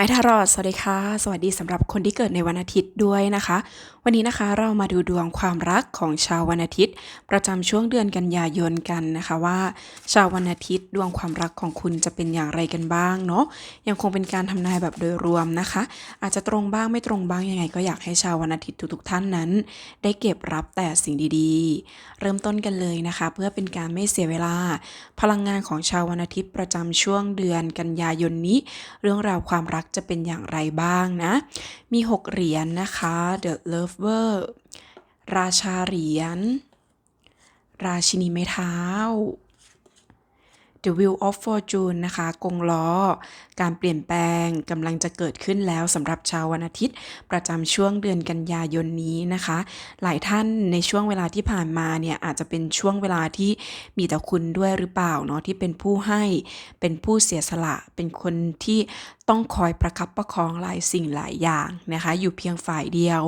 ายทารอดสวัสดีค่ะ สวัสดีสำหรับคนที่เกิดในวันอาทิตย์ด้วยนะคะ วันนี้นะคะเรามาดูดวงความรักของชาววันอาทิตย์ ประจำช่วงเดือนกันยายนกันนะคะว่า ชาววันอาทิตย์ดวงความรักของคุณจะเป็นอย่างไรกันบ้างเนาะยังคงเป็นการทำนายแบบโดยรวมนะคะ อาจจะตรงบ้างไม่ตรงบ้างยังไง ก็อยากให้ชาววันอาทิตย์ทุกๆท่านนั้น ได้เก็บรับแต่สิ่งดีๆ เริ่มต้นกันเลยนะคะ เพื่อเป็นการไม่เสียเวลา พลังงานของชาววันอาทิตย์ประจำช่วงเดือนกันยายนนี้ เรื่องราวความรักจะเป็นอย่างไรบ้างนะ มี 6 เหรียญนนะคะ The Lover ราชาเหรียญ ราชินีไม้เท้า The Wheel of Fortune นะคะ กงล้อ การเปลี่ยนแปลงกำลังจะเกิดขึ้นแล้วสำหรับชาววันอาทิตย์ ประจำช่วงเดือนกันยายนนี้นะคะ หลายท่านในช่วงเวลาที่ผ่านมาเนี่ยอาจจะเป็นช่วงเวลาที่มีแต่คุณด้วยหรือเปล่าเนาะที่เป็นผู้ให้ เป็นผู้เสียสละ เป็นคนที่ ต้องคอยประคับประคองหลายสิ่งหลายอย่างนะคะ อยู่เพียงฝ่ายเดียว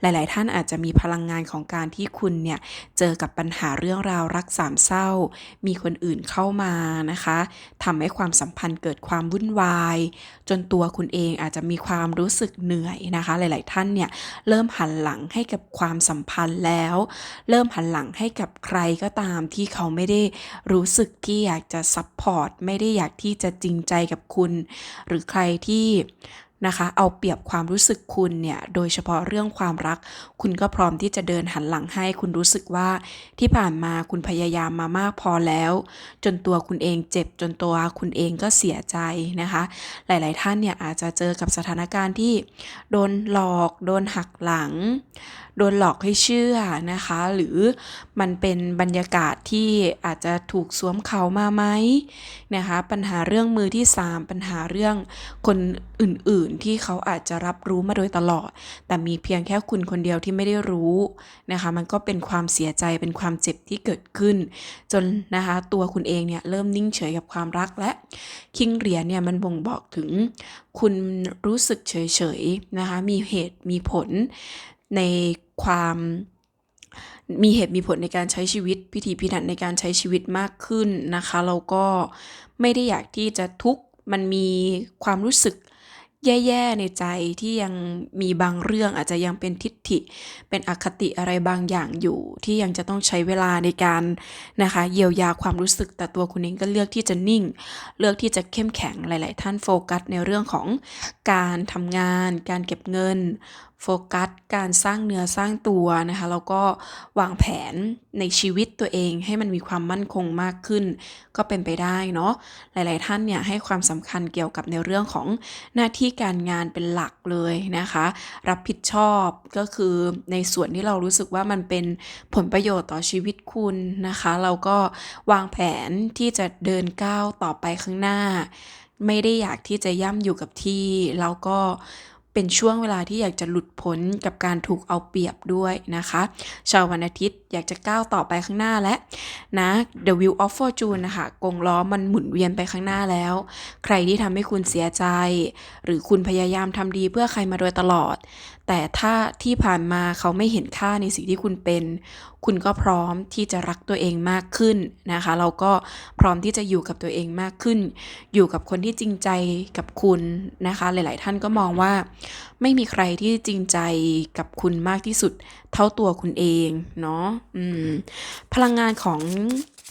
หลาย ๆ ท่านอาจจะมีพลังงานของการที่คุณเนี่ย เจอกับปัญหาเรื่องราวรักสามเศร้า มีคนอื่นเข้ามานะคะทำให้ความสัมพันธ์เกิดความวุ่นวาย จนตัวคุณเองอาจจะมีความรู้สึกเหนื่อยนะคะ หลาย ๆ ท่านเนี่ย เริ่มหันหลังให้กับความสัมพันธ์แล้ว เริ่มหันหลังให้กับใครก็ตามที่เขาไม่ได้รู้สึกที่อยากจะซัพพอร์ตไม่ได้อยากที่จะจริงใจกับคุณ หรือใครที่นะคะเอาเปรียบความรู้สึกคุณเนี่ยโดยเฉพาะเรื่องความรัก คุณก็พร้อมที่จะเดินหันหลังให้ คุณรู้สึกว่าที่ผ่านมาคุณพยายามมามากพอแล้ว จนตัวคุณเองเจ็บจนตัวคุณเองก็เสียใจนะคะ หลาย ๆ ท่านเนี่ยอาจจะเจอกับสถานการณ์ที่ โดนหลอก โดนหักหลังโดนหลอกให้เชื่อนะคะ หรือมันเป็นบรรยากาศที่อาจจะถูกสวมเขามาไหมนะคะ ปัญหาเรื่องมือที่ 3 ปัญหาเรื่องคนอื่นๆ ที่เขาอาจจะรับรู้มาโดยตลอด แต่มีเพียงแค่คุณคนเดียวที่ไม่ได้รู้นะคะ มันก็เป็นความเสียใจเป็นความเจ็บที่เกิดขึ้น จนนะคะตัวคุณเองเนี่ยเริ่มนิ่งเฉยกับความรักและคิงเหรียญเนี่ยมันบ่งบอกถึงคุณรู้สึกเฉยๆนะคะ มีเหตุมีผลใน ความมีเหตุมีผลในการใช้ชีวิต พิถีพิถันในการใช้ชีวิตมากขึ้นนะคะแล้วก็ไม่ได้อยากที่จะทุกข์มันมีความรู้สึกแย่ๆในใจที่ยังมีบางเรื่องอาจจะยังเป็นทิฏฐิ เป็นอคติอะไรบางอย่างอยู่ ที่ยังจะต้องใช้เวลาในการนะคะ เยียวยาความรู้สึกแต่ตัวคุณเองก็เลือกที่จะนิ่ง เลือกที่จะเข้มแข็งหลาย ๆ ท่านโฟกัสในเรื่องของการทำงาน การเก็บเงิน โฟกัสการสร้างเนื้อสร้างตัวนะคะแล้วก็วางแผนในชีวิตตัวเองให้มันมีความมั่นคงมากขึ้น ก็เป็นไปได้เนาะหลาย ๆ ท่านเนี่ยให้ความสำคัญเกี่ยวกับในเรื่องของหน้าที่การงานเป็นหลักเลยนะคะ รับผิดชอบก็คือในส่วนที่เรารู้สึกว่ามันเป็นผลประโยชน์ต่อชีวิตคุณนะคะ เราก็วางแผนที่จะเดินก้าวต่อไปข้างหน้า ไม่ได้อยากที่จะย่ำอยู่กับที่แล้วก็ เป็นช่วงเวลาที่อยากจะหลุดพ้นกับการถูกเอาเปรียบด้วยนะคะ ชาววันอาทิตย์อยากจะก้าวต่อไปข้างหน้าและนะ The Wheel of Fortune นะคะกงล้อมันหมุนเวียนไปข้างหน้าแล้ว ใครที่ทำให้คุณเสียใจ หรือคุณพยายามทำดีเพื่อใครมาโดยตลอด แต่ถ้าที่ผ่านมาเขาไม่เห็นค่าในสิ่งที่คุณเป็น คุณก็พร้อมที่จะรักตัวเองมากขึ้นนะคะ เราก็พร้อมที่จะอยู่กับตัวเองมากขึ้น อยู่กับคนที่จริงใจกับคุณนะคะ หลาย ๆ ท่านก็มองว่า ไม่มีใครที่จริงใจกับคุณมากที่สุดเท่าตัวคุณเองเนาะพลังงานของ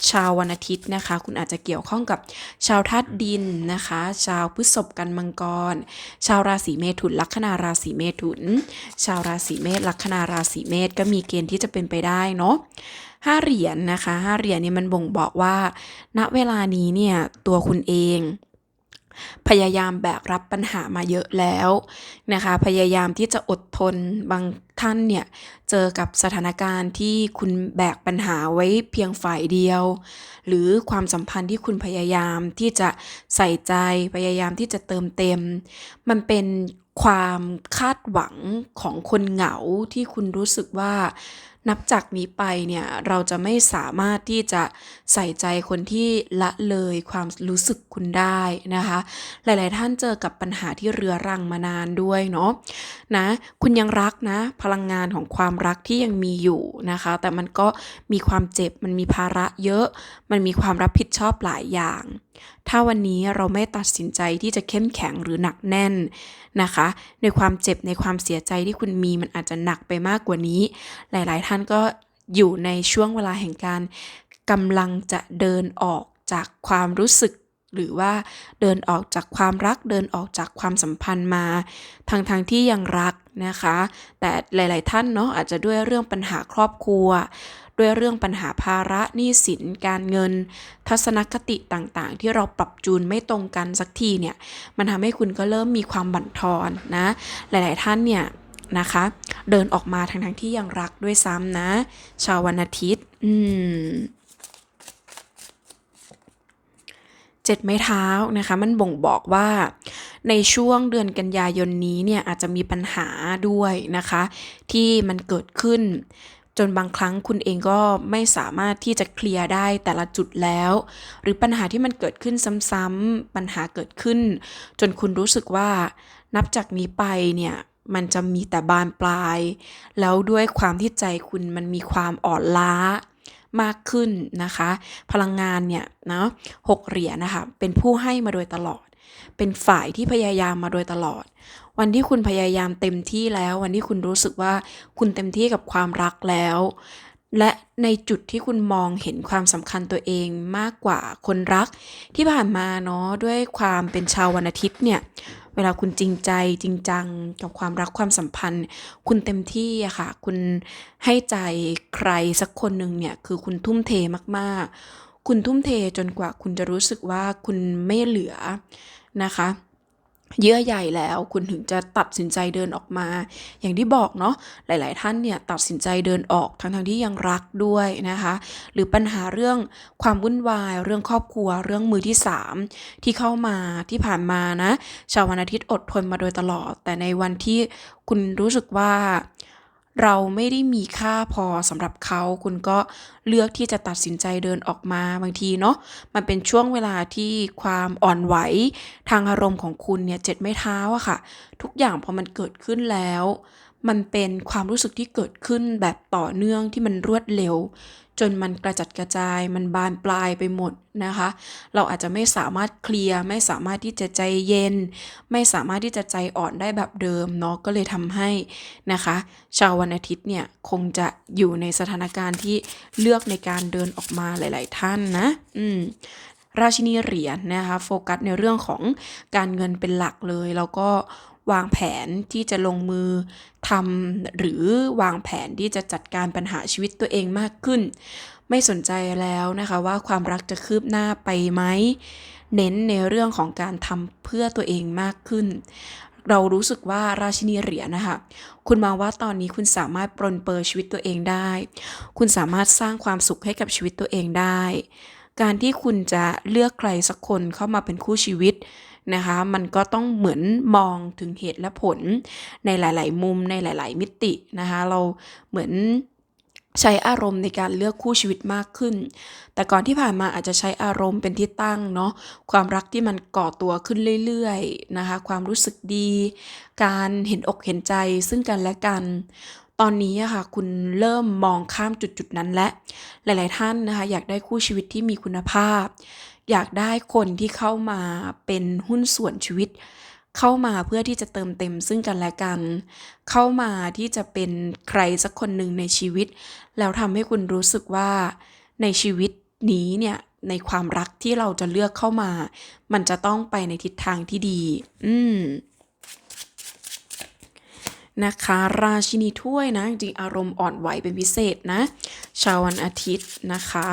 ชาววันอาทิตย์นะคะ คุณอาจจะเกี่ยวข้องกับชาวธาตุดินนะคะ ชาวพฤษภกันมังกร ชาวราศีเมถุนลัคนาราศีเมถุน ชาวราศีเมษลัคนาราศีเมษก็มีเกณฑ์ที่จะเป็นไปได้เนาะห้าเหรียญนนะคะห้าเหรียญนี่มันบ่งบอกว่า ณเวลานี้เนี่ยตัวคุณเอง พยายามแบกรับปัญหามาเยอะแล้วนะคะ พยายามที่จะอดทนบางท่านเนี่ย เจอกับสถานการณ์ที่คุณแบกปัญหาไว้เพียงฝ่ายเดียว หรือความสัมพันธ์ที่คุณพยายามที่จะใส่ใจพยายามที่จะเติมเต็ม มันเป็นความคาดหวังของคนเหงาที่คุณรู้สึกว่า นับจากนี้ไปเนี่ยเราจะไม่สามารถที่จะใส่ใจคนที่ละเลยความรู้สึกคุณได้นะคะ หลาย ๆ ท่านเจอกับปัญหาที่เรื้อรังมานานด้วยเนาะ นะ คุณยังรักนะ พลังงานของความรักที่ยังมีอยู่นะคะ แต่มันก็มีความเจ็บ มันมีภาระเยอะ มันมีความรับผิดชอบหลายอย่าง ถ้าวันนี้เราไม่ตัดสินใจที่จะเข้มแข็งหรือหนักแน่นนะคะ ในความเจ็บในความเสียใจที่คุณมีมันอาจจะหนักไปมากกว่านี้ หลาย ๆ ท่านก็อยู่ในช่วงเวลาแห่งการกำลังจะเดินออกจากความรู้สึก หรือว่าเดินออกจากความรักเดินออกจากความสัมพันธ์มาทางทางที่ยังรักนะคะ แต่หลาย ๆ ท่านเนาะอาจจะด้วยเรื่องปัญหาครอบครัว ด้วยเรื่องปัญหาภาระหนี้สินการเงิน ทัศนคติต่างๆ ที่เราปรับจูนไม่ตรงกันสักทีเนี่ยมันทำให้คุณก็เริ่มมีความบั่นทอนนะหลาย ๆ ท่านเนี่ยนะคะเดินออกมาทั้งทงๆที่ยังรักด้วยซ้ำนะ ชาววันอาทิตย์ อืม เจ็ดไม้เท้านะคะมันบ่งบอกว่าในช่วงเดือนกันยายนนี้เนี่ยอาจจะมีปัญหาด้วยนะคะ ที่มันเกิดขึ้น จนบางครั้งคุณเองก็ไม่สามารถที่จะเคลียร์ได้แต่ละจุดแล้ว หรือปัญหาที่มันเกิดขึ้นซ้ำๆปัญหาเกิดขึ้น จนคุณรู้สึกว่านับจากนี้ไปเนี่ยมันจะมีแต่บานปลาย แล้วด้วยความที่ใจคุณมันมีความอ่อนล้า มากขึ้นนะคะ พลังงานเนี่ยเนาะหกเหรียญนะคะ เป็นผู้ให้มาโดยตลอด เป็นฝ่ายที่พยายามมาโดยตลอด วันที่คุณพยายามเต็มที่แล้ว วันที่คุณรู้สึกว่าคุณเต็มที่กับความรักแล้ว และในจุดที่คุณมองเห็นความสำคัญตัวเองมากกว่าคนรักที่ผ่านมาเนาะด้วยความเป็นชาววันอาทิตย์เนี่ย เวลาคุณจริงใจจริงจังกับความรักความสัมพันธ์ คุณเต็มที่อะค่ะ คุณให้ใจใครสักคนหนึ่งเนี่ยคือคุณทุ่มเทมากๆ คุณทุ่มเทจนกว่าคุณจะรู้สึกว่าคุณไม่เหลือนะคะ เยื่อใยแล้วคุณถึงจะตัดสินใจเดินออกมา อย่างที่บอกเนาะหลาย ๆ ท่านเนี่ยตัดสินใจเดินออกทั้งทที่ยังรักด้วยนะคะ หรือปัญหาเรื่องความวุ่นวาย เรื่องครอบครัว เรื่องมือที่สามที่เข้ามาที่ผ่านมานะ ชาววันอาทิตย์อดทนมาโดยตลอด แต่ในวันที่คุณรู้สึกว่า เราไม่ได้มีค่าพอสำหรับเขา คุณก็เลือกที่จะตัดสินใจเดินออกมาบางทีเนาะมันเป็นช่วงเวลาที่ความอ่อนไหว ทางอารมณ์ของคุณเนี่ยเจ็ดไม่เท้าอะค่ะ ทุกอย่างพอมันเกิดขึ้นแล้ว มันเป็นความรู้สึกที่เกิดขึ้นแบบต่อเนื่องที่มันรวดเร็ว จนมันกระจัดกระจาย มันบานปลายไปหมดนะคะ เราอาจจะไม่สามารถเคลียร์ ไม่สามารถที่จะใจเย็น ไม่สามารถที่จะใจอ่อนได้แบบเดิมเนาะ ก็เลยทำให้นะคะ ชาววันอาทิตย์เนี่ยคงจะอยู่ในสถานการณ์ที่เลือกในการเดินออกมาหลาย ๆ ท่านนะ อืมราชินีเหรียญนะคะโฟกัสในเรื่องของการเงินเป็นหลักเลย แล้วก็ วางแผนที่จะลงมือทำหรือวางแผนที่จะจัดการปัญหาชีวิตตัวเองมากขึ้น ไม่สนใจแล้วนะคะว่าความรักจะคืบหน้าไปไหม เน้นในเรื่องของการทำเพื่อตัวเองมากขึ้น เรารู้สึกว่าราชินีเหรียญนะคะคุณมองว่าตอนนี้คุณสามารถปรนเปรอชีวิตตัวเองได้ คุณสามารถสร้างความสุขให้กับชีวิตตัวเองได้ การที่คุณจะเลือกใครสักคนเข้ามาเป็นคู่ชีวิต นะคะ มันก็ต้องเหมือนมองถึงเหตุและผลในหลาย ๆ มุมในหลาย ๆ มิตินะคะ เราเหมือนใช้อารมณ์ในการเลือกคู่ชีวิตมากขึ้น แต่ก่อนที่ผ่านมาอาจจะใช้อารมณ์เป็นที่ตั้งเนาะ ความรักที่มันก่อตัวขึ้นเรื่อยๆนะคะ ความรู้สึกดี การเห็นอกเห็นใจซึ่งกันและกัน ตอนนี้ค่ะคุณเริ่มมองข้ามจุดๆนั้นและ หลาย ๆ ท่านนะคะ อยากได้คู่ชีวิตที่มีคุณภาพ อยากได้คนที่เข้ามาเป็นหุ้นส่วนชีวิต เข้ามาเพื่อที่จะเติมเต็มซึ่งกันและกัน เข้ามาที่จะเป็นใครสักคนหนึ่งในชีวิต แล้วทำให้คุณรู้สึกว่าในชีวิตนี้เนี่ยในความรักที่เราจะเลือกเข้ามา มันจะต้องไปในทิศทางที่ดี อืมนะคะ ราชินีถ้วยนะ จริงอารมณ์อ่อนไหวเป็นพิเศษนะ ชาววันอาทิตย์นะคะ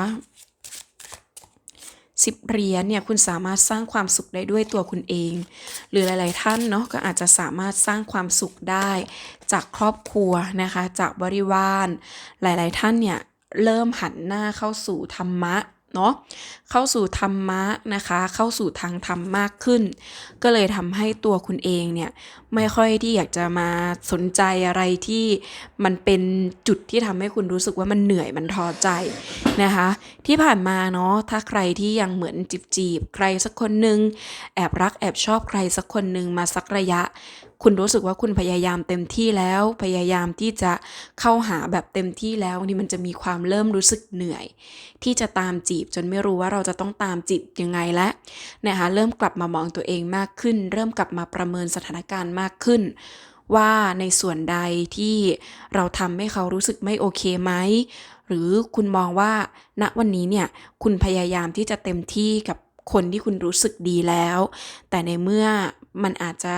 สิบเหรียญเนี่ยคุณสามารถสร้างความสุขได้ด้วยตัวคุณเอง หรือหลาย ๆ ท่านเนาะก็อาจจะสามารถสร้างความสุขได้ จากครอบครัวนะคะ จากบริวาร หลาย ๆ ท่านเนี่ยเริ่มหันหน้าเข้าสู่ธรรมะ เนาะเข้าสู่ธรรมะนะคะ เข้าสู่ทางธรรมมากขึ้น ก็เลยทำให้ตัวคุณเองเนี่ยไม่ค่อยที่อยากจะมาสนใจอะไรที่มันเป็นจุดที่ทำให้คุณรู้สึกว่ามันเหนื่อยมันท้อใจนะคะ ที่ผ่านมาเนาะถ้าใครที่ยังเหมือนจีบจีบใครสักคนหนึ่งแอบรักแอบชอบใครสักคนหนึ่งมาสักระยะ คุณรู้สึกว่าคุณพยายามเต็มที่แล้ว พยายามที่จะเข้าหาแบบเต็มที่แล้วบางทีมันจะมีความเริ่มรู้สึกเหนื่อย ที่จะตามจีบจนไม่รู้ว่าเราจะต้องตามจีบยังไงและนะคะเริ่มกลับมามองตัวเองมากขึ้น เริ่มกลับมาประเมินสถานการณ์มากขึ้น ว่าในส่วนใดที่เราทำให้เขารู้สึกไม่โอเคไหมหรือคุณมองว่าณวันนี้เนี่ยคุณพยายามที่จะเต็มที่กับคนที่คุณรู้สึกดีแล้ว แต่ในเมื่อมันอาจจะ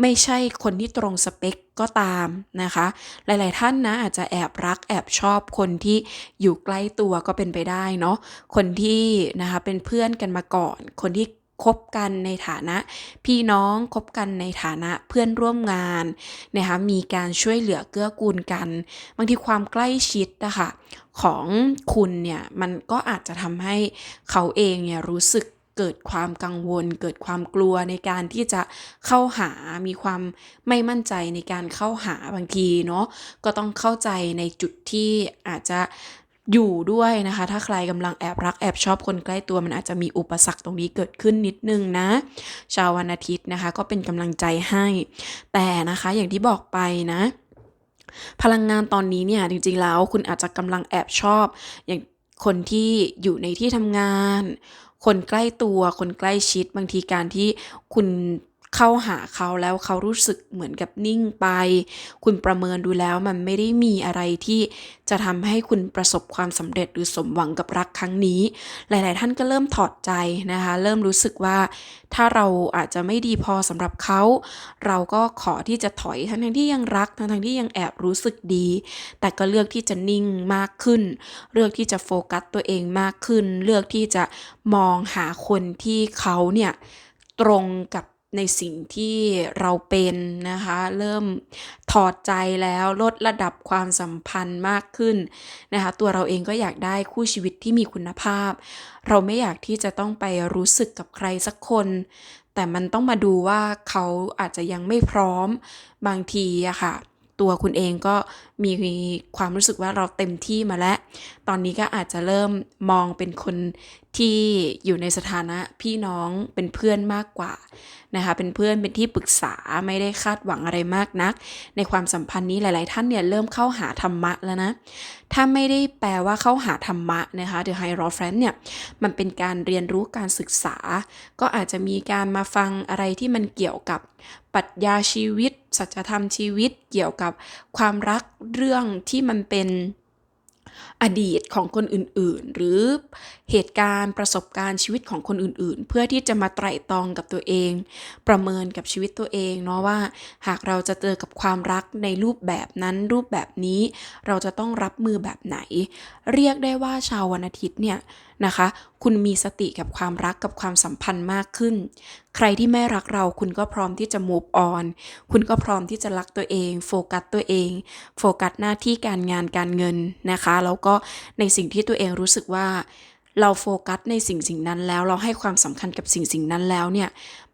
ไม่ใช่คนที่ตรงสเปคก็ตามนะคะ หลาย ๆ ท่านนะอาจจะแอบรักแอบชอบคนที่อยู่ใกล้ตัวก็เป็นไปได้เนาะคนที่นะคะเป็นเพื่อนกันมาก่อน คนที่คบกันในฐานะ พี่น้องคบกันในฐานะเพื่อนร่วมงานนะคะมีการช่วยเหลือเกื้อกูลกัน บางทีความใกล้ชิดนะคะของคุณเนี่ยมันก็อาจจะทำให้เขาเองเนี่ยรู้สึก เกิดความกังวล เกิดความกลัวในการที่จะเข้าหา มีความไม่มั่นใจในการเข้าหาบางทีเนาะ ก็ต้องเข้าใจในจุดที่อาจจะอยู่ด้วยนะคะ ถ้าใครกำลังแอบรักแอบชอบคนใกล้ตัวมันอาจจะมีอุปสรรคตรงนี้เกิดขึ้นนิดนึงนะ ชาววันอาทิตย์นะคะ ก็เป็นกำลังใจให้ แต่นะคะอย่างที่บอกไปนะ พลังงานตอนนี้เนี่ยจริงๆแล้วคุณอาจจะกำลังแอบชอบ อย่างคนที่อยู่ในที่ทำงาน คนใกล้ตัวคนใกล้ชิด บางทีการที่คุณ เข้าหาเขาแล้วเขารู้สึกเหมือนกับนิ่งไป คุณประเมินดูแล้วมันไม่ได้มีอะไรที่จะทำให้คุณประสบความสำเร็จหรือสมหวังกับรักครั้งนี้ หลาย ๆ ท่านก็เริ่มถอดใจนะคะ เริ่มรู้สึกว่าถ้าเราอาจจะไม่ดีพอสำหรับเขา เราก็ขอที่จะถอยทั้งที่ยังรักทั้งที่ยังแอบรู้สึกดี แต่ก็เลือกที่จะนิ่งมากขึ้น เลือกที่จะโฟกัสตัวเองมากขึ้น เลือกที่จะมองหาคนที่เขาเนี่ยตรงกับ ในสิ่งที่เราเป็นนะคะ เริ่มถอดใจแล้วลดระดับความสัมพันธ์มากขึ้นนะคะ ตัวเราเองก็อยากได้คู่ชีวิตที่มีคุณภาพ เราไม่อยากที่จะต้องไปรู้สึกกับใครสักคน แต่มันต้องมาดูว่าเขาอาจจะยังไม่พร้อมบางทีอะค่ะ ตัวคุณเองก็มีความรู้สึกว่าเราเต็มที่มาแล้ว ตอนนี้ก็อาจจะเริ่มมองเป็นคนที่อยู่ในสถานะพี่น้องเป็นเพื่อนมากกว่านะคะ เป็นเพื่อนเป็นที่ปรึกษาไม่ได้คาดหวังอะไรมากนัก ในความสัมพันธ์นี้หลาย ๆ ท่านเนี่ยเริ่มเข้าหาธรรมะแล้วนะ ถ้าไม่ได้แปลว่าเข้าหาธรรมะนะคะ The High r o f r i e n d เนี่ยมันเป็นการเรียนรู้การศึกษา ก็อาจจะมีการมาฟังอะไรที่มันเกี่ยวกับ ปรัชญาชีวิต สัจธรรมชีวิต เกี่ยวกับความรักเรื่องที่มันเป็น อดีตของคนอื่นๆ หรือเหตุการณ์ประสบการณ์ชีวิตของคนอื่นๆ เพื่อที่จะมาไตร่ตรองกับตัวเอง ประเมินกับชีวิตตัวเองเนาะว่า หากเราจะเจอกับความรักในรูปแบบนั้นรูปแบบนี้ เราจะต้องรับมือแบบไหน เรียกได้ว่าชาววันอาทิตย์เนี่ยนะคะ คุณมีสติกับความรักกับความสัมพันธ์มากขึ้น ใครที่ไม่รักเราคุณก็พร้อมที่จะ move on คุณก็พร้อมที่จะรักตัวเอง โฟกัสตัวเอง โฟกัสหน้าที่การงานการเงินนะคะ แล้วก็ในสิ่งที่ตัวเองรู้สึกว่า เราโฟกัสในสิ่งสิ่งนั้นแล้ว เราให้ความสำคัญกับสิ่งสิ่งนั้นแล้วเนี่ย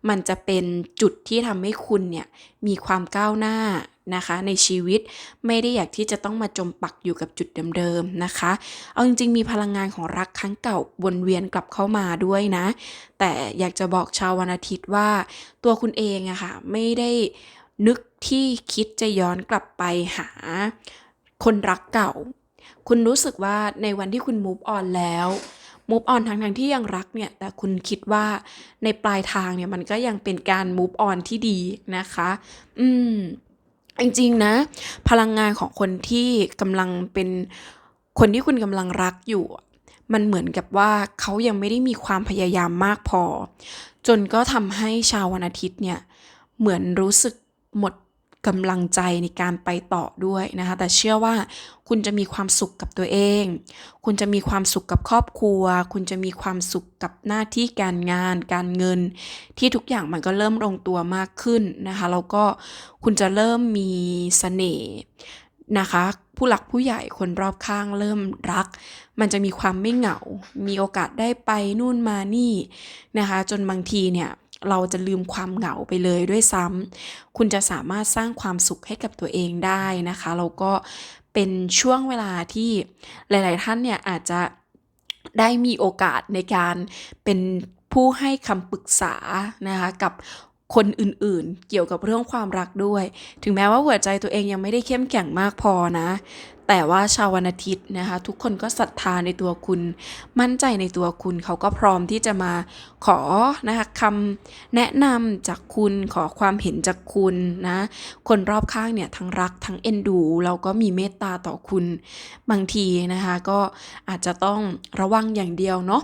มันจะเป็นจุดที่ทำให้คุณเนี่ยมีความก้าวหน้านะคะในชีวิตไม่ได้อยากที่จะต้องมาจมปักอยู่กับจุดเดิมๆนะคะ เอาจริงๆ มีพลังงานของรักครั้งเก่าวนเวียนกลับเข้ามาด้วยนะ แต่อยากจะบอกชาววันอาทิตย์ว่า ตัวคุณเองอะค่ะไม่ได้นึกที่คิดจะย้อนกลับไปหาคนรักเก่า คุณรู้สึกว่าในวันที่คุณ move on แล้ว move on ทั้งทั้งที่ยังรักเนี่ย แต่คุณคิดว่าในปลายทางเนี่ยมันก็ยังเป็นการ move on ที่ดีนะคะ อืม จริงๆนะ พลังงานของคนที่กำลังเป็นคนที่คุณกำลังรักอยู่ มันเหมือนกับว่าเขายังไม่ได้มีความพยายามมากพอ จนก็ทำให้ชาววันอาทิตย์เนี่ย เหมือนรู้สึกหมด กำลังใจในการไปต่อด้วยนะคะ แต่เชื่อว่าคุณจะมีความสุขกับตัวเอง คุณจะมีความสุขกับครอบครัว คุณจะมีความสุขกับหน้าที่การงาน การเงิน ที่ทุกอย่างมันก็เริ่มลงตัวมากขึ้นนะคะ แล้วก็คุณจะเริ่มมีเสน่ห์นะคะ ผู้หลักผู้ใหญ่คนรอบข้างเริ่มรัก มันจะมีความไม่เหงา มีโอกาสได้ไปนู่นมานี่นะคะ จนบางทีเนี่ย เราจะลืมความเหงาไปเลยด้วยซ้ำคุณจะสามารถสร้างความสุขให้กับตัวเองได้นะคะแล้วก็เป็นช่วงเวลาที่หลาย ๆ ท่านเนี่ยอาจจะได้มีโอกาสในการเป็นผู้ให้คำปรึกษานะคะกับคนอื่นๆ เกี่ยวกับเรื่องความรักด้วย ถึงแม้ว่าหัวใจตัวเองยังไม่ได้เข้มแข็งมากพอนะ แต่ว่าชาววันอาทิตย์นะคะ ทุกคนก็ศรัทธาในตัวคุณ มั่นใจในตัวคุณเขาก็พร้อมที่จะมาขอนะคะคำแนะนำจากคุณขอความเห็นจากคุณนะ คนรอบข้างเนี่ยทั้งรักทั้งเอ็นดูแล้วก็มีเมตตาต่อคุณ บางทีนะคะก็อาจจะต้องระวังอย่างเดียวเนาะ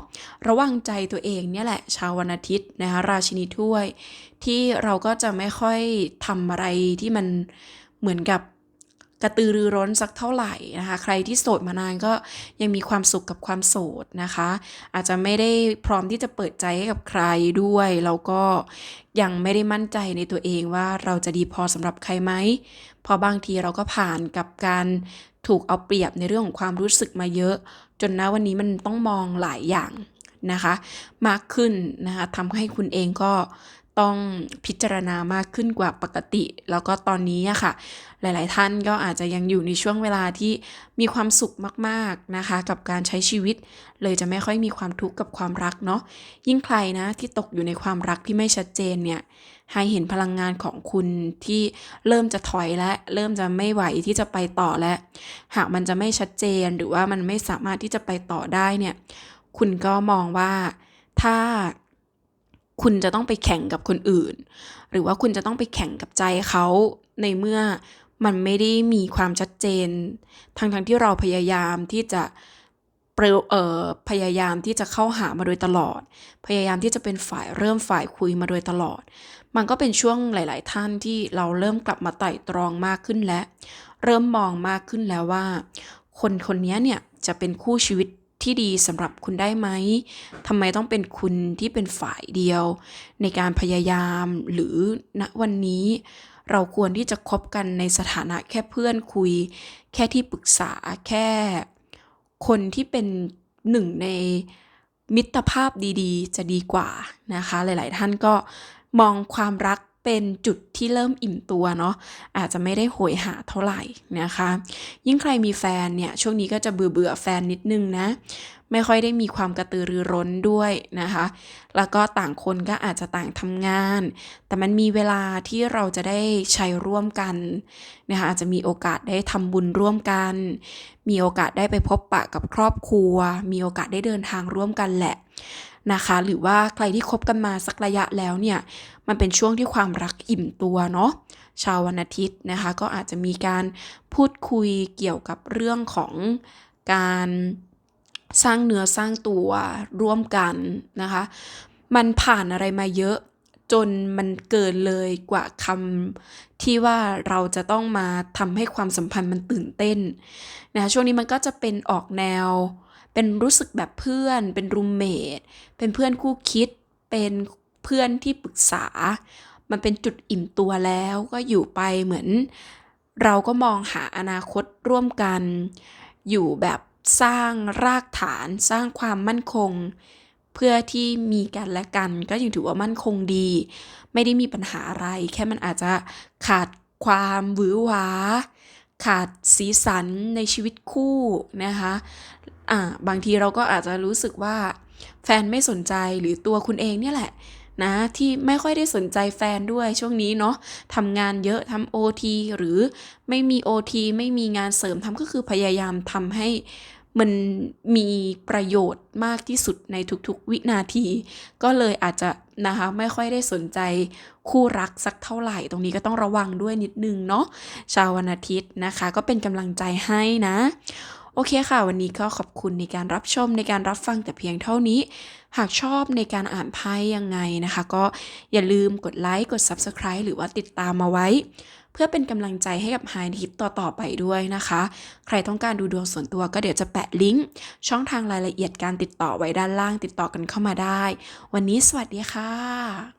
ระวังใจตัวเองเนี่ยแหละชาววันอาทิตย์นะคะราชินีถ้วย ที่เราก็จะไม่ค่อยทำอะไรที่มันเหมือนกับ กระตือรือร้นสักเท่าไหร่นะคะ ใครที่โสดมานานก็ยังมีความสุขกับความโสดนะคะ อาจจะไม่ได้พร้อมที่จะเปิดใจให้กับใครด้วย แล้วก็ยังไม่ได้มั่นใจในตัวเองว่าเราจะดีพอสำหรับใครไหมเพราะบางทีเราก็ผ่านกับการถูกเอาเปรียบในเรื่องของความรู้สึกมาเยอะ จนนะวันนี้มันต้องมองหลายอย่างนะคะ มากขึ้นนะคะทำให้คุณเองก็ ต้องพิจารณามากขึ้นกว่าปกติ แล้วก็ตอนนี้อะค่ะ หลาย ๆ ท่านก็อาจจะยังอยู่ในช่วงเวลาที่มีความสุขมาก ๆ นะคะ กับการใช้ชีวิต เลยจะไม่ค่อยมีความทุกข์กับความรักเนาะยิ่งใครนะที่ตกอยู่ในความรักที่ไม่ชัดเจนเนี่ยให้เห็นพลังงานของคุณที่เริ่มจะถอยและ เริ่มจะไม่ไหวที่จะไปต่อแล้วหากมันจะไม่ชัดเจนหรือว่ามันไม่สามารถที่จะไปต่อได้เนี่ย คุณก็มองว่าถ้า คุณจะต้องไปแข่งกับคนอื่น หรือว่าคุณจะต้องไปแข่งกับใจเขาในเมื่อมันไม่ได้มีความชัดเจนทั้งทั้งที่เราพยายามที่จะเปรเอ่อพยายามที่จะเข้าหามาโดยตลอด พยายามที่จะเป็นฝ่ายเริ่มฝ่ายคุยมาโดยตลอด มันก็เป็นช่วงหลาย ๆ ท่านที่เราเริ่มกลับมาไต่ตรองมากขึ้นและ เริ่มมองมากขึ้นแล้วว่า คนคนนี้เนี่ยจะเป็นคู่ชีวิต ที่ดีสำหรับคุณได้ไหมทำไมต้องเป็นคุณที่เป็นฝ่ายเดียว ในการพยายามหรือณวันนี้ เราควรที่จะคบกันในสถานะแค่เพื่อนคุย แค่ที่ปรึกษาแค่ คนที่เป็นหนึ่งในมิตรภาพดีๆ จะดีกว่านะคะ หลาย ๆ ท่านก็มองความรัก เป็นจุดที่เริ่มอิ่มตัวเนาะอาจจะไม่ได้โหยหาเท่าไหร่นะคะ ยิ่งใครมีแฟนเนี่ยช่วงนี้ก็จะเบื่อเบื่อแฟนนิดนึงนะ ไม่ค่อยได้มีความกระตือรือร้นด้วยนะคะ แล้วก็ต่างคนก็อาจจะต่างทำงาน แต่มันมีเวลาที่เราจะได้ใช้ร่วมกันนะคะอาจจะมีโอกาสได้ทำบุญร่วมกัน มีโอกาสได้ไปพบปะกับครอบครัว มีโอกาสได้เดินทางร่วมกันแหละ นะคะ หรือว่าใครที่คบกันมาสักระยะแล้วเนี่ยมันเป็นช่วงที่ความรักอิ่มตัวเนาะชาววันอาทิตย์นะคะ ก็อาจจะมีการพูดคุยเกี่ยวกับเรื่องของการสร้างเนื้อสร้างตัวร่วมกันนะคะ มันผ่านอะไรมาเยอะจนมันเกินเลยกว่าคำที่ว่าเราจะต้องมาทำให้ความสัมพันธ์มันตื่นเต้นนะคะช่วงนี้มันก็จะเป็นออกแนว เป็นรู้สึกแบบเพื่อน เป็นรูมเมทเป็นเพื่อนคู่คิด เป็นเพื่อนที่ปรึกษา มันเป็นจุดอิ่มตัวแล้วก็อยู่ไปเหมือน เราก็มองหาอนาคตร่วมกัน อยู่แบบสร้างรากฐานสร้างความมั่นคง เพื่อที่มีกันและกัน ก็ยังถือว่ามั่นคงดี ไม่ได้มีปัญหาอะไร แค่มันอาจจะขาดความหวือหวาขาดสีสันในชีวิตคู่นะคะ อ่าบางทีเราก็อาจจะรู้สึกว่าแฟนไม่สนใจหรือตัวคุณเองเนี่ยแหละนะที่ไม่ค่อยได้สนใจแฟนด้วยช่วงนี้เนาะทำงานเยอะทำโอทีหรือไม่มีโอทีไม่มีงานเสริมทำก็คือพยายามทำให้มันมีประโยชน์มากที่สุดในทุกๆวินาที ก็เลยอาจจะนะคะไม่ค่อยได้สนใจคู่รักสักเท่าไหร่ ตรงนี้ก็ต้องระวังด้วยนิดนึงเนาะชาววันอาทิตย์นะคะ ก็เป็นกำลังใจให้นะ โอเคค่ะ วันนี้ก็ขอบคุณในการรับชมในการรับฟังแต่เพียงเท่านี้ หากชอบในการอ่านไพ่ยังไงนะคะ ก็อย่าลืมกดไลค์กด Subscribe หรือว่าติดตามมาไว้ เพื่อเป็นกำลังใจให้กับ High Tip ต่อๆไปด้วยนะคะ ใครต้องการดูดวงส่วนตัวก็เดี๋ยวจะแปะลิงก์ช่องทางรายละเอียดการติดต่อไว้ด้านล่างติดต่อกันเข้ามาได้ วันนี้สวัสดีค่ะ